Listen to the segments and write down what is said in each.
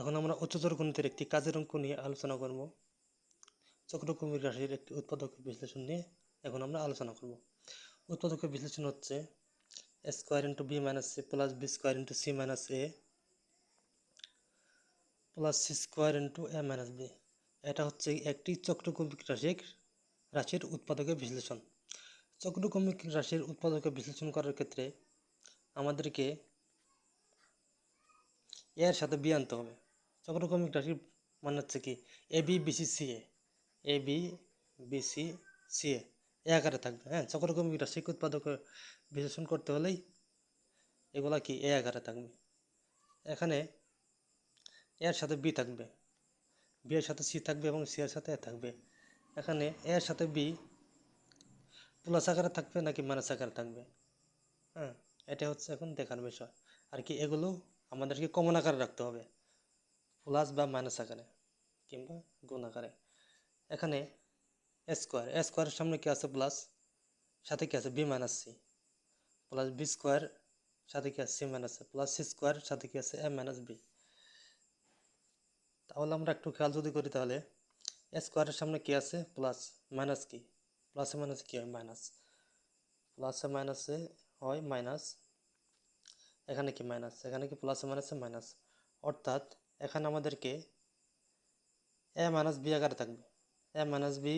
এখন আমরা উচ্চতর গণিতের একটি কাজের অঙ্ক নিয়ে আলোচনা করব। চক্রকুমির রাশির একটি উৎপাদকের বিশ্লেষণ নিয়ে এখন আমরা আলোচনা করব। উৎপাদকের বিশ্লেষণ হচ্ছে square into B minus C plus B square into C minus A plus C square into A minus B. এটা হচ্ছে একটি চক্রকুমিক রাশির রাশির উৎপাদকের বিশ্লেষণ। চক্রকুমিক রাশির উৎপাদকের বিশ্লেষণ করার ক্ষেত্রে আমাদেরকে এর সাথে বি আনতে হবে। চক্রক্রমিক রাশি মানে হচ্ছে কি? A B BC C A A B BC C A আকারে থাকবে হ্যাঁ? চক্রক্রমিক রাশিক উৎপাদক বিশ্লেষণ করতে হলেই এগুলা কি এ আকারে থাকবে। এখানে এর সাথে বি থাকবে। বি এর সাথে সি থাকবে এবং সি এর সাথে এ থাকবে। এখানে এর সাথে বি প্লাস আকারে থাকবে নাকি মাইনাস আকারে থাকবে? হ্যাঁ এটা হচ্ছে এখন দেখার বিষয়। আর কি এগুলো আমাদেরকে কমন আকারে রাখতে হবে। প্লাস বা মাইনাস আকারে কিংবা গুণ আকারে। এখানে স্কোয়ার স্কোয়ারের সামনে কি আছে প্লাস সাথে কি আছে B minus C plus B square সাথে কি আছে C minus A plus C square সাথে কি আছে এ মাইনাস বি তাহলে আমরা একটু খেয়াল যদি করি তাহলে স্কোয়ারের সামনে কি আছে? প্লাস মাইনাস কি? প্লাসে মাইনাসে কি হয়? মাইনাস প্লাসে মাইনাসে হয় মাইনাস এখানে কি মাইনাস এখানে কি প্লাসে মাইনাসে মাইনাস অর্থাৎ এখানে আমাদেরকে এ মাইনাস বি আকারে থাকবে। A minus B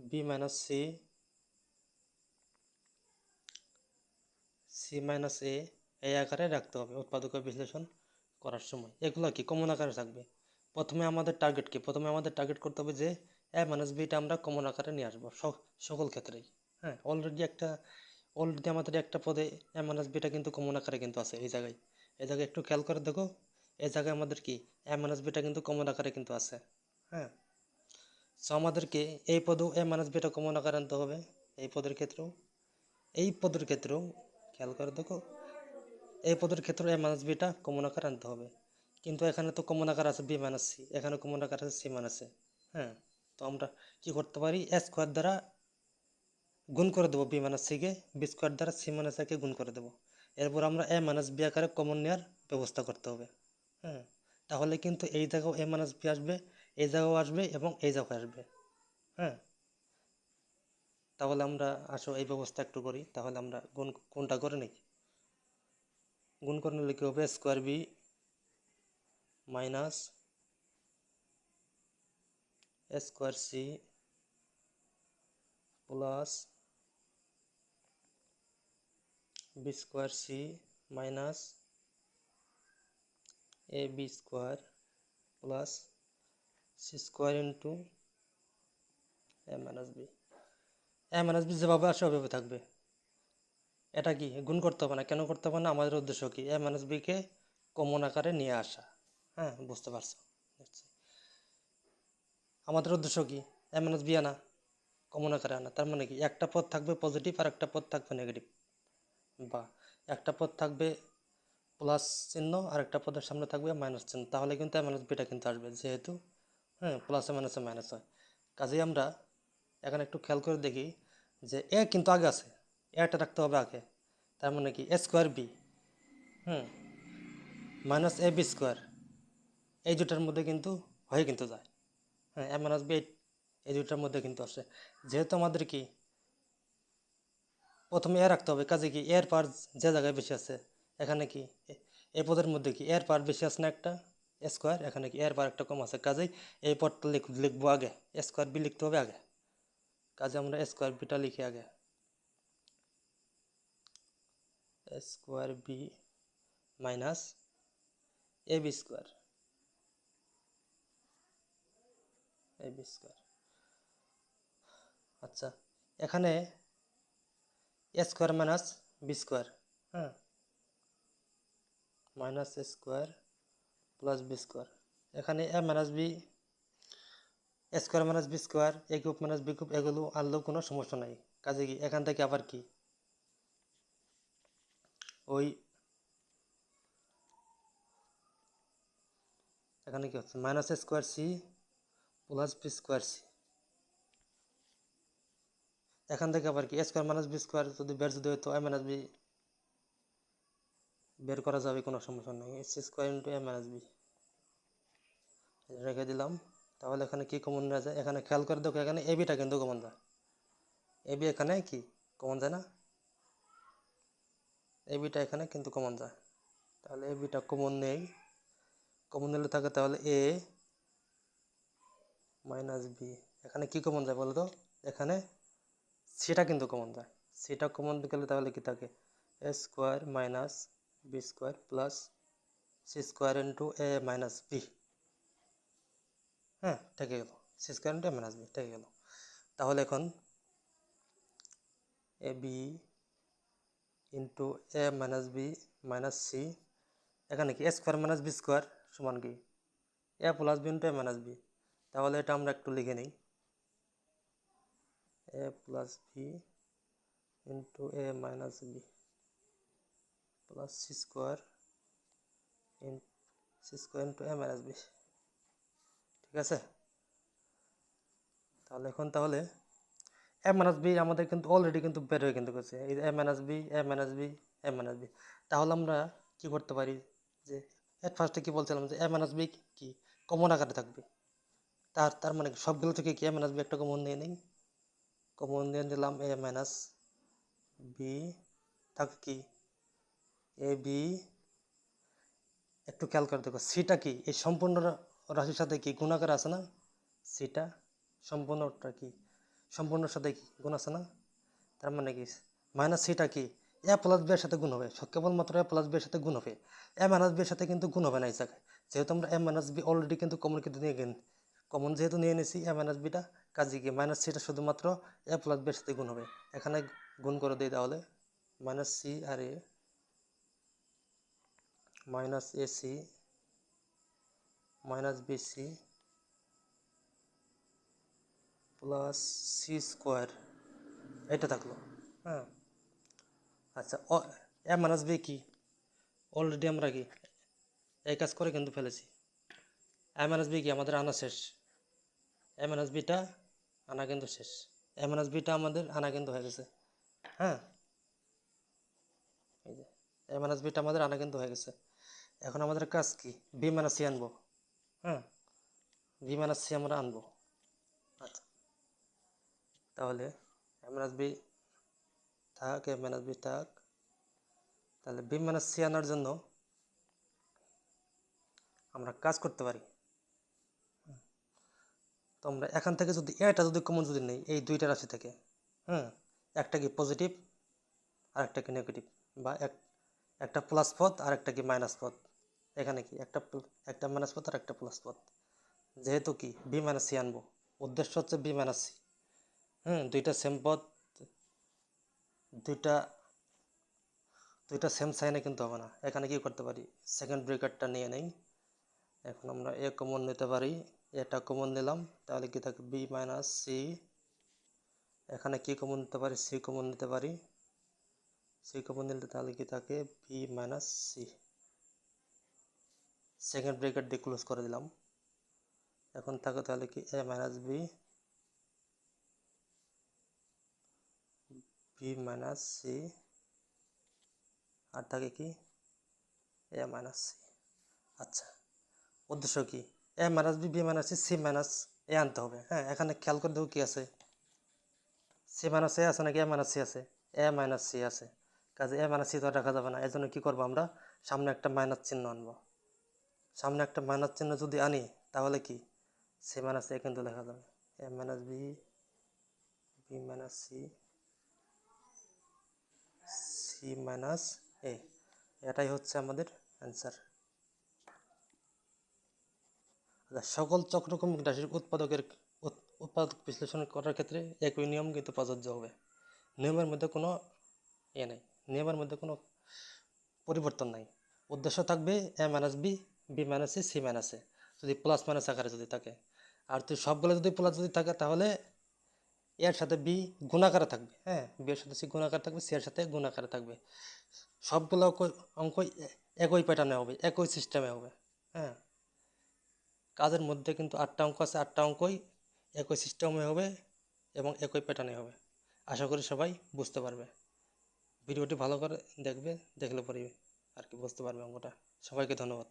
B minus C C minus A এই আকারে রাখতে হবে উৎপাদকের বিশ্লেষণ করার সময়। এগুলো কি? কমন আকারে থাকবে। প্রথমে আমাদের টার্গেট কি? প্রথমে আমাদের টার্গেট করতে হবে যে এ মাইনাস বিটা আমরা কমন আকারে নিয়ে আসব সকল ক্ষেত্রেই। হ্যাঁ অলরেডি একটা অলরেডি আমাদের একটা পদে এ মাইনাস বিটা কিন্তু কমন আকারে কিন্তু আছে এই জায়গায়। এই জায়গায় একটু খেয়াল করে দেখো। এই জায়গায় আমাদের কি? এ মাইনাস বিটা কিন্তু কমন আকারে কিন্তু আছে। হ্যাঁ? সো আমাদেরকে এই পদেও এ মাইনাস বিটা কমন আকারে আনতে হবে এই পদের ক্ষেত্রেও। এই পদের ক্ষেত্রেও, খেয়াল করে দেখো, এই পদের ক্ষেত্রেও এ মাইনাস বিটা কমন আকারে আনতে হবে। কিন্তু এখানে তো কমন আকার আছে বি মাইনাস সি এখানে কমন আকার আছে সি মাইনাস এ হ্যাঁ? তো আমরা কি করতে পারি? এ স্কোয়ার দ্বারা গুণ করে দেবো বি মাইনাস সিকে বি স্কোয়ার দ্বারা সি মাইনাস একে গুণ করে দেবো। এরপর আমরা এ মাইনাস বি আকারে কমন নেওয়ার ব্যবস্থা করতে হবে। হ্যাঁ তাহলে কিন্তু এই জায়গাও এ মাইনাস বি আসবে, এই জায়গাও আসবে এবং এই জায়গাও আসবে হ্যাঁ। তাহলে আমরা আসো এই ব্যবস্থা একটু করি, তাহলে আমরা গুণ কোনটা করে নিই। গুণ করে নিলে কী হবে? Square B minus square C plus B square C minus A B square plus C square into A minus B A minus B যেভাবে আসে ওভাবে থাকবে। এটা কি? গুণ করতে হবে না। কেন করতে হবে না? আমাদের উদ্দেশ্য কি? এ মাইনাস বিকে কমন আকারে নিয়ে আসা। হ্যাঁ বুঝতে পারছ? আমাদের উদ্দেশ্য কি? এ মাইনাস বি আনা কমন আকারে আনা। তার মানে কি? একটা পদ থাকবে পজিটিভ আর একটা পদ থাকবে নেগেটিভ বা একটা পদ থাকবে প্লাস চিহ্ন আর একটা পদের সামনে থাকবে মাইনাস চিহ্ন। তাহলে কিন্তু এ মাইনাস বিটা কিন্তু আসবে, যেহেতু হ্যাঁ প্লাসে মাইনাসে মাইনাস হয়। কাজেই আমরা এখানে একটু খেয়াল করে দেখি যে এ কিন্তু আগে আছে এটা রাখতে হবে আগে। তার মানে কি? A square B hmm minus A B square এই দুটার মধ্যে কিন্তু হয়ে কিন্তু যায়। হ্যাঁ এ মাইনাস বি এই দুটার মধ্যে কিন্তু আসে। যেহেতু আমাদের কি? প্রথমে এ রাখতে হবে, কাজে কি? এর পার যে জায়গায় বেশি আছে এখানে কি? এই পদের মধ্যে কি? এর পার বেশি আছে না একটা? স্কোয়ার এখানে কি? এর পার একটা কম আছে। কাজেই এই পদটা লিখ, লিখব আগে। স্কোয়ার বি লিখতে হবে আগে। কাজে আমরা স্কোয়ার বিটা লিখি আগে। Square B minus A B square A B square আচ্ছা এখানে A square minus B square হ্যাঁ? Minus A square plus B square এখানে A minus B A square minus B square A cube minus B cube এগুলো আনলেও কোনো সমস্যা নাই। কাজে কি, এখান থেকে আবার কি? ওই এখানে কি হচ্ছে? Minus square C plus B square C এখান থেকে আবার কি? A square minus B square যদি বের যদি হতো এ মাইনাস বি বের করা যাবে, কোনো সমস্যা নেই। S square into A minus B রেখে দিলাম। তাহলে এখানে কি কমন নেওয়া যায়? এখানে খেয়াল করে দেখো, এখানে এবিটা কিন্তু কমন যায় এবি এখানে কি? কমন যায় না? এবিটা এখানে কিন্তু কমন যায় তাহলে এবিটা কমন নেই। কমন নিলে থাকে তাহলে এ মাইনাস বি এখানে কি কমন যায় বলো তো? এখানে সেটা কিন্তু কমন যায় সেটা কমন গেলে তাহলে কি থাকে? A square minus B square plus C square into A minus B হ্যাঁ থেকে গেল। C square into A minus B থেকে গেল। তাহলে এখন A B into A minus B minus C এখানে কি A square minus B square সমান কি? A plus B into A minus B তাহলে এটা আমরা একটু লিখে নিই। A plus B into A minus B plus C square in, C square into A minus B ঠিক আছে? তাহলে এখন তাহলে এ মাইনাস বি আমাদের কিন্তু অলরেডি কিন্তু বের হয়ে কিন্তু গেছে। এই A minus B A minus B A minus B. তাহলে আমরা কি করতে পারি? যে এট ফার্স্টে কি বলছিলাম যে এ মাইনাস বি কি? কমন আকারে থাকবে। তার তার মানে সবগুলো থেকে কি এ মাইনাস বি একটা কমন নিয়ে নেই? কমন নিয়ে নিলাম এ মাইনাস বি। থাকে কি? এ বি একটু খেয়াল করে দেখো সিটা কি? এই সম্পূর্ণ রাশির সাথে কি গুণাকার আছে না? সিটা সম্পূর্ণটা কি? সম্পূর্ণর সাথে কি গুণ আছে না? তার মানে কি? মাইনাস সিটা কি? এ প্লাস বি এর সাথে গুণ হবে। কেবলমাত্র এ প্লাস বি সাথে গুণ হবে। এ মাইনাস বি এর সাথে কিন্তু গুণ হবে না এই জায়গায়। যেহেতু আমরা এ মাইনাস বি অলরেডি কিন্তু কমন কিন্তু নিয়ে গেন কমন যেহেতু নিয়ে নিয়েছি এ মাইনাস বিটা কাজে কি মাইনাস সিটা শুধুমাত্র এ প্লাস বি এর সাথে গুণ হবে। এখানে গুণ করে দিই তাহলে। Minus C R A minus A C, minus B C plus C square, এটা থাকল হ্যাঁ। আচ্ছা এ মাইনাস বি কি? অলরেডি আমরা কি এই কাজ করে কিন্তু ফেলেছি। এ মাইনাস বি কি? আমাদের আনা শেষ। এ মাইনাস বিটা আনা কিন্তু শেষ। এ মাইনাস বিটা আমাদের আনা কিন্তু হয়ে গেছে হ্যাঁ। এই যে, এ মাইনাস বিটা আমাদের আনা কিন্তু হয়ে গেছে। এখন আমাদের কাজ কি? বি মাইনাস সি আনব। হ্যাঁ বি মাইনাস সি আমরা আনব। আচ্ছা। তাহলে এ মাইনাস বি থাক এ মাইনাস বি থাক। তাহলে বি মাইনাস সি আনার জন্য আমরা কাজ করতে পারি। তো আমরা এখান থেকে যদি এটা যদি কমন যদি নেই এই দুইটা রাশি থেকে হ্যাঁ একটা কি পজিটিভ আর একটা কি নেগেটিভ বা এক একটা প্লাস পথ আর একটা কি মাইনাস পদ এখানে কি? একটা একটা মাইনাস পথ আর একটা প্লাস পথ। যেহেতু কি? বি মাইনাস সি আনব। উদ্দেশ্য হচ্ছে বি মাইনাস সি হুম, দুইটা সেম পথ, দুইটা দুইটা সেম সাইনে কিন্তু হবে না। এখানে কি করতে পারি? সেকেন্ড ব্রেকারটা নিয়ে নেই। এখন আমরা এ কমন নিতে পারি। এটা কমন নিলাম। তাহলে কি থাকে? বি মাইনাস সি এখানে কি কমন নিতে পারি? সি কমন নিতে পারি। সি কমন নিলে তাহলে কি থাকে? B minus C second bracket দিয়ে ক্লোজ করে দিলাম। এখন থাকে তাহলে কি A minus B B minus C আর থাকে কি এ মাইনাস সি আচ্ছা উদ্দেশ্য কি? A minus B B minus C C minus A আনতে হবে। হ্যাঁ এখানে খেয়াল করে দেখো কি আছে। সি মাইনাস এ আছে নাকি এ মাইনাস সি আছে? এ মাইনাস সি আছে। কাজে এ মাইনাস সি তো রাখা যাবে না। এই জন্য কী করব আমরা? সামনে একটা মাইনাস চিহ্ন আনব। সামনে একটা মাইনাস চিহ্ন যদি আনি, তাহলে কি? সি মাইনাস এ কিন্তু লেখা যাবে। A minus B B minus C C minus A. এটাই হচ্ছে আমাদের অ্যান্সার আচ্ছা সকল চক্রক্রমিক রাশির উৎপাদকের উৎ- উৎপাদক বিশ্লেষণ করার ক্ষেত্রে একই নিয়ম কিন্তু প্রযোজ্য হবে। নিয়মের মধ্যে কোনো এ নেই। নিয়মের মধ্যে কোনো পরিবর্তন নাই। উদ্দেশ্য থাকবে A minus B B minus C C minus A যদি প্লাস মাইনাস আকারে যদি থাকে। আর তুই সবগুলো যদি প্লাস যদি থাকে, তাহলে এর সাথে বি গুণাকারে থাকবে হ্যাঁ? বি এর সাথে সি গুণাকার থাকবে সি এর সাথে গুণাকারে থাকবে। সবগুলো অঙ্ক- একই প্যাটার্নে হবে, একই সিস্টেমে হবে হ্যাঁ? কাজের মধ্যে কিন্তু আটটা অঙ্ক আছে, আটটা অঙ্কই একই সিস্টেমে হবে এবং একই প্যাটার্নে হবে। আশা করি সবাই বুঝতে পারবে। ভিডিওটি ভালো করে দেখবে, দেখলে পরে আর কি বুঝতে পারবে অঙ্কটা। সবাইকে ধন্যবাদ।